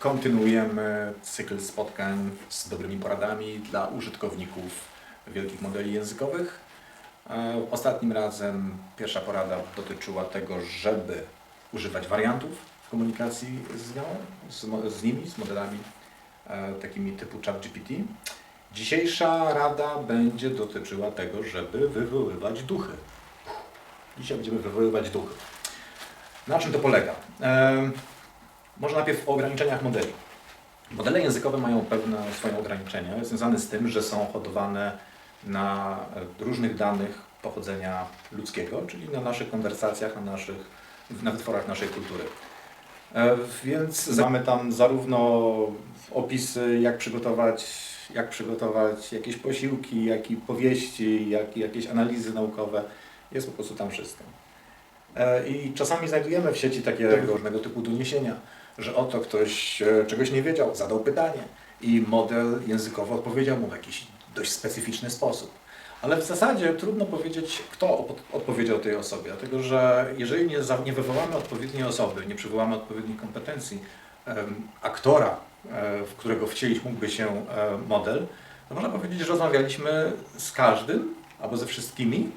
Kontynuujemy cykl spotkań z dobrymi poradami dla użytkowników wielkich modeli językowych. E, Ostatnim razem pierwsza porada dotyczyła tego, żeby używać wariantów w komunikacji z nią, z, z nimi, z modelami e, takimi typu ChatGPT. Dzisiejsza rada będzie dotyczyła tego, żeby wywoływać duchy. Dzisiaj będziemy wywoływać duchy. Na czym to polega? Może najpierw o ograniczeniach modeli. Modele językowe mają pewne swoje ograniczenia związane z tym, że są hodowane na różnych danych pochodzenia ludzkiego, czyli na naszych konwersacjach, na, naszych, na wytworach naszej kultury. E, Więc mamy tam zarówno opisy, jak przygotować, jak przygotować jakieś posiłki, jak i powieści, jak i jakieś analizy naukowe. Jest po prostu tam wszystko. E, I czasami znajdujemy w sieci takie różnego typu doniesienia, że oto ktoś e, czegoś nie wiedział, zadał pytanie i model językowo odpowiedział mu w jakiś dość specyficzny sposób. Ale w zasadzie trudno powiedzieć, kto odpowiedział tej osobie, dlatego że jeżeli nie, nie wywołamy odpowiedniej osoby, nie przywołamy odpowiednich kompetencji aktora, e, w którego wcielić mógłby się e, model, to można powiedzieć, że rozmawialiśmy z każdym albo ze wszystkimi,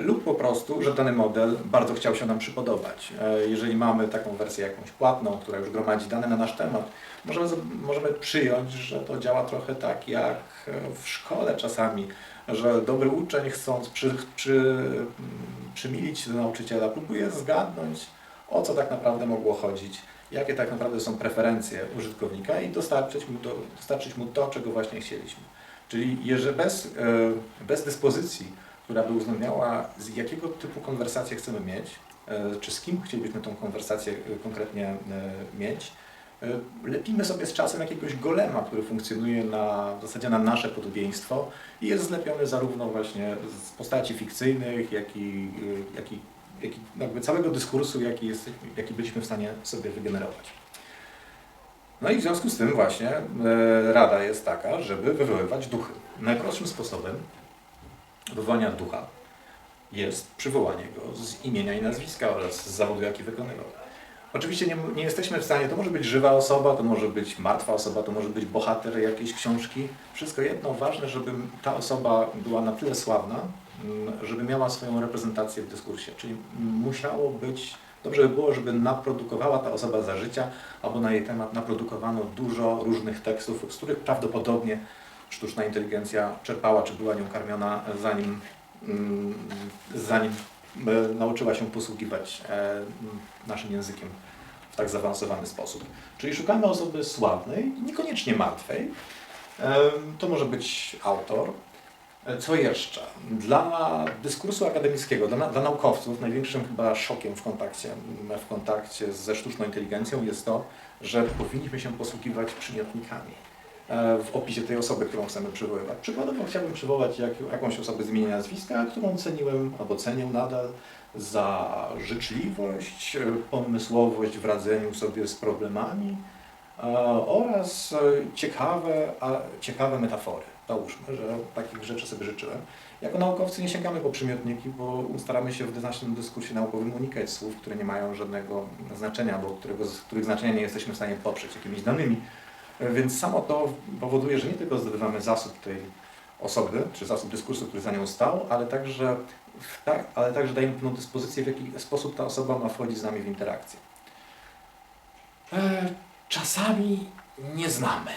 lub po prostu, że dany model bardzo chciał się nam przypodobać. E, Jeżeli mamy taką wersję jakąś płatną, która już gromadzi dane na nasz temat, możemy, możemy przyjąć, że to działa trochę tak jak e, w szkole czasami, że dobry uczeń chcąc przy, przy, mm, przymilić do nauczyciela, próbuje zgadnąć, o co tak naprawdę mogło chodzić, jakie tak naprawdę są preferencje użytkownika i dostarczyć mu, do, dostarczyć mu to, czego właśnie chcieliśmy. Czyli jeżeli bez, e, bez dyspozycji która by uwzględniała, z jakiego typu konwersację chcemy mieć, e, czy z kim chcielibyśmy tą konwersację e, konkretnie e, mieć. Lepimy sobie z czasem jakiegoś golema, który funkcjonuje na, w zasadzie na nasze podobieństwo i jest zlepiony zarówno właśnie z postaci fikcyjnych, jak i, jak i, jak i całego dyskursu, jaki, jest, jaki byliśmy w stanie sobie wygenerować. No i w związku z tym właśnie rada jest taka, żeby wywoływać duchy. Najprostszym sposobem wywołania ducha jest przywołanie go z imienia i nazwiska oraz z zawodu, jaki wykonywał. Oczywiście nie, nie jesteśmy w stanie, to może być żywa osoba, to może być martwa osoba, to może być bohater jakiejś książki. Wszystko jedno, ważne, żeby ta osoba była na tyle sławna, mm, żeby miała swoją reprezentację w dyskursie. Czyli musiało być, dobrze by było, żeby naprodukowała ta osoba za życia, albo na jej temat naprodukowano dużo różnych tekstów, z których prawdopodobnie sztuczna inteligencja czerpała, czy była nią karmiona, zanim, mm, zanim e, nauczyła się posługiwać e, naszym językiem w tak zaawansowany sposób. Czyli szukamy osoby sławnej, niekoniecznie martwej. E, To może być autor. Co jeszcze? Dla dyskursu akademickiego, dla, dla naukowców największym chyba szokiem w kontakcie, w kontakcie ze sztuczną inteligencją jest to, że powinniśmy się posługiwać przymiotnikami w opisie tej osoby, którą chcemy przywoływać. Przykładowo chciałbym przywołać jak, jakąś osobę z imienia nazwiska, którą ceniłem albo cenię nadal za życzliwość, e, pomysłowość w radzeniu sobie z problemami e, oraz e, ciekawe, ciekawe metafory. Załóżmy, że takich rzeczy sobie życzyłem. Jako naukowcy nie sięgamy po przymiotniki, bo staramy się w naszym dyskursie naukowym unikać słów, które nie mają żadnego znaczenia, albo którego, których znaczenia nie jesteśmy w stanie poprzeć jakimiś danymi. Więc samo to powoduje, że nie tylko zdobywamy zasób tej osoby, czy zasób dyskursu, który za nią stał, ale także, tak, ale także dajemy pewną dyspozycję, w jaki sposób ta osoba ma wchodzić z nami w interakcję. E, Czasami nie znamy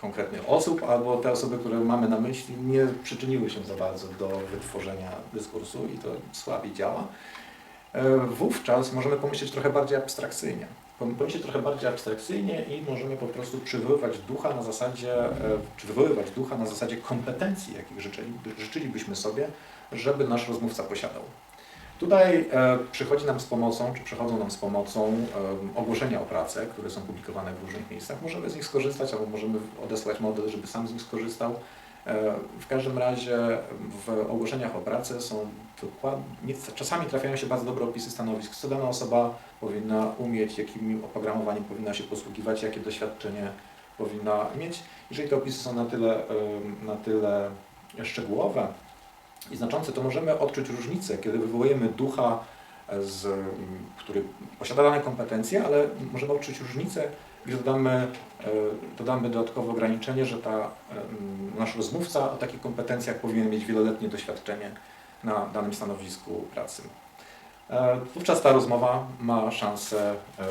konkretnych osób, albo te osoby, które mamy na myśli, nie przyczyniły się za bardzo do wytworzenia dyskursu i to słabiej działa. E, Wówczas możemy pomyśleć trochę bardziej abstrakcyjnie. Pom- Pomyśleć trochę bardziej abstrakcyjnie i możemy po prostu przywoływać ducha na zasadzie, e, czy wywoływać ducha na zasadzie kompetencji, jakich życzyli, życzylibyśmy sobie, żeby nasz rozmówca posiadał. Tutaj e, przychodzi nam z pomocą, czy przychodzą nam z pomocą em, ogłoszenia o pracę, które są publikowane w różnych miejscach. Możemy z nich skorzystać, albo możemy odesłać model, żeby sam z nich skorzystał. E, W każdym razie w ogłoszeniach o pracę są dokładnie, czasami trafiają się bardzo dobre opisy stanowisk, co dana osoba powinna umieć, jakim oprogramowaniem powinna się posługiwać, jakie doświadczenie powinna mieć. Jeżeli te opisy są na tyle, na tyle szczegółowe i znaczące, to możemy odczuć różnicę, kiedy wywołujemy ducha z, który posiada dane kompetencje, ale możemy odczuć różnicę, gdy dodamy, e, dodamy dodatkowe ograniczenie, że ta, em, nasz rozmówca o takich kompetencjach powinien mieć wieloletnie doświadczenie na danym stanowisku pracy. E, Wówczas ta rozmowa ma szansę, e,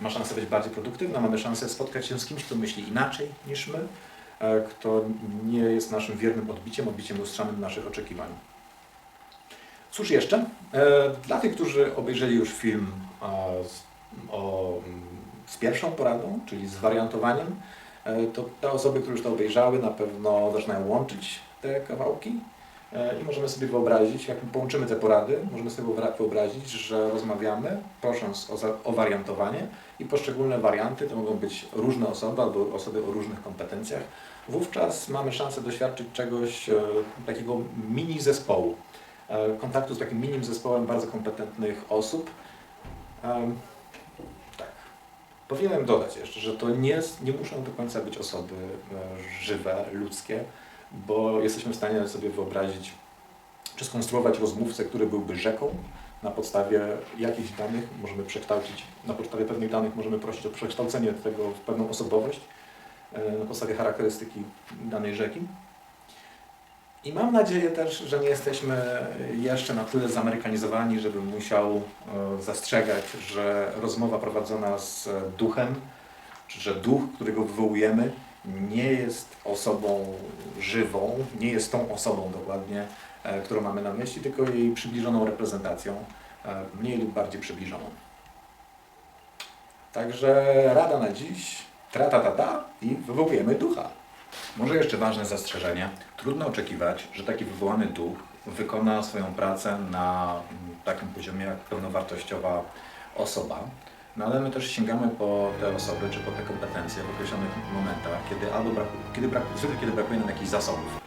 ma szansę być bardziej produktywna, mamy szansę spotkać się z kimś, kto myśli inaczej niż my, e, kto nie jest naszym wiernym odbiciem, odbiciem lustrzanym naszych oczekiwań. Cóż jeszcze? E, Dla tych, którzy obejrzeli już film e, z, o, z pierwszą poradą, czyli z wariantowaniem, e, to te osoby, które już to obejrzały, na pewno zaczynają łączyć te kawałki i możemy sobie wyobrazić, jak połączymy te porady, możemy sobie wyobra- wyobrazić, że rozmawiamy, prosząc o, o wariantowanie i poszczególne warianty, to mogą być różne osoby albo osoby o różnych kompetencjach. Wówczas mamy szansę doświadczyć czegoś takiego mini zespołu, kontaktu z takim minim zespołem bardzo kompetentnych osób. Tak. Powinienem dodać jeszcze, że to nie, nie muszą do końca być osoby e, żywe, ludzkie, bo jesteśmy w stanie sobie wyobrazić, czy skonstruować rozmówcę, który byłby rzeką, na podstawie jakichś danych możemy przekształcić, na podstawie pewnych danych możemy prosić o przekształcenie tego w pewną osobowość, e, na podstawie charakterystyki danej rzeki. I mam nadzieję też, że nie jesteśmy jeszcze na tyle zamerykanizowani, żebym musiał e, zastrzegać, że rozmowa prowadzona z duchem, czy że duch, którego wywołujemy, nie jest osobą żywą, nie jest tą osobą dokładnie, e, którą mamy na myśli, tylko jej przybliżoną reprezentacją, e, mniej lub bardziej przybliżoną. Także rada na dziś, tra ta ta ta i wywołujemy ducha. Może jeszcze ważne zastrzeżenie. Trudno oczekiwać, że taki wywołany duch wykona swoją pracę na mm, takim poziomie jak pełnowartościowa osoba. No ale my też sięgamy po te osoby czy po te kompetencje w określonych momentach, kiedy albo braku, kiedy brak, zwykle kiedy brakuje nam jakichś zasobów.